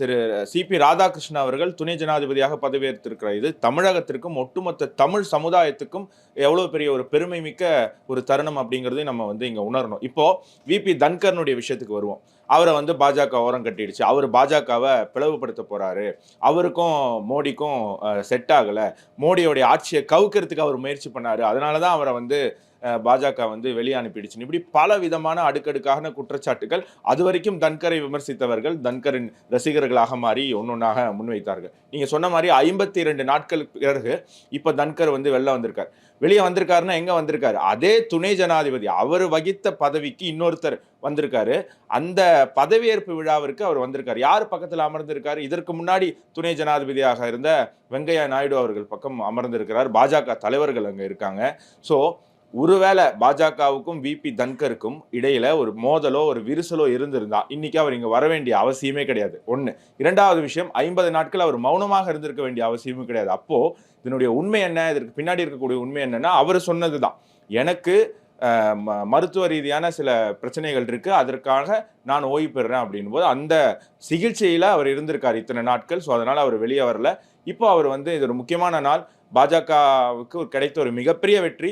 திரு CP Radhakrishnan அவர்கள் துணை ஜனாதிபதியாக பதவியேற்றிருக்கிறார். இது தமிழகத்திற்கும் ஒட்டுமொத்த தமிழ் சமுதாயத்துக்கும் எவ்வளோ பெரிய ஒரு பெருமை மிக்க ஒரு தருணம் அப்படிங்கிறதையும் நம்ம வந்து இங்கே உணரணும். இப்போ விபி தன்கர்னுடைய விஷயத்துக்கு வருவோம். அவரை வந்து பாஜக ஓரம் கட்டிடுச்சு. அவர் பாஜகவை பிளவுபடுத்த போறாரு. அவருக்கும் மோடிக்கும் செட் ஆகலை. மோடியோடைய ஆட்சியை கவுக்கிறதுக்கு அவர் முயற்சி பண்ணாரு. அதனால தான் அவரை வந்து பாஜக வந்து வெளியே அனுப்பிடுச்சு. இப்படி பல விதமான அடுக்கடுக்கான குற்றச்சாட்டுகள் அது வரைக்கும் தன்கரை விமர்சித்தவர்கள் தன்கரின் ரசிகர்களாக மாறி ஒன்னொன்னாக முன்வைத்தார்கள். நீங்க சொன்ன மாதிரி ஐம்பத்தி இரண்டு நாட்களுக்கு பிறகு இப்ப தன்கர் வந்து வெளில வந்திருக்கார். வெளியே வந்திருக்காருன்னா எங்க வந்திருக்காரு? அதே துணை ஜனாதிபதி அவர் வகித்த பதவிக்கு இன்னொருத்தர் வந்திருக்காரு. அந்த பதவியேற்பு விழாவிற்கு அவர் வந்திருக்காரு. யார் பக்கத்தில் அமர்ந்திருக்காரு? இதற்கு முன்னாடி துணை ஜனாதிபதியாக இருந்த வெங்கையா நாயுடு அவர்கள் பக்கம் அமர்ந்திருக்கிறார். பாஜக தலைவர்கள் அங்கே இருக்காங்க. ஸோ ஒருவேளை பாஜகவுக்கும் விபி தன்கருக்கும் இடையில ஒரு மோதலோ ஒரு விரிசலோ இருந்திருந்தா இன்னைக்கு அவர் இங்க வர வேண்டிய அவசியமே கிடையாது. ஒன்று இரண்டாவது விஷயம் ஐம்பது நாட்கள் அவர் மௌனமாக இருந்திருக்க வேண்டிய அவசியமும் கிடையாது. அப்போ இதனுடைய உண்மை என்ன? இதற்கு பின்னாடி இருக்கக்கூடிய உண்மை என்னன்னா அவர் சொன்னதுதான். எனக்கு மருத்துவ ரீதியான சில பிரச்சனைகள் இருக்குது அதற்காக நான் ஓய்வு பெறுறேன் அப்படின் போது அந்த சிகிச்சையில் அவர் இருந்திருக்கார் இத்தனை நாட்கள். ஸோ அதனால் அவர் வெளியே வரல. இப்போ அவர் வந்து இது ஒரு முக்கியமான நாள். பாஜகவுக்கு ஒரு கிடைத்த ஒரு மிகப்பெரிய வெற்றி.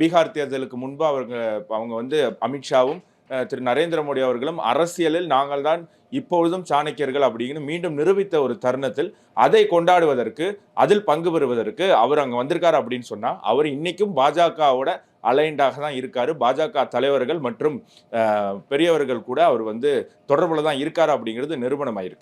பீகார் தேர்தலுக்கு முன்பு அவங்க அவங்க வந்து அமித்ஷாவும் திரு நரேந்திர மோடி அவர்களும் அரசியலில் நாங்கள் தான் இப்பொழுதும் சாணக்கியர்கள் அப்படின்னு மீண்டும் நிரூபித்த ஒரு தருணத்தில் அதை கொண்டாடுவதற்கு அதில் பங்கு பெறுவதற்கு அவர் அங்கே வந்திருக்கார் அப்படின்னு சொன்னால் அவர் இன்னைக்கும் பாஜகவோட அலைண்டாக தான் இருக்காரு. பாஜக தலைவர்கள் மற்றும் பெரியவர்கள் கூட அவர் வந்து தொடர்பில் தான் இருக்கார் அப்படிங்கிறது நிறுவனமாயிருக்கு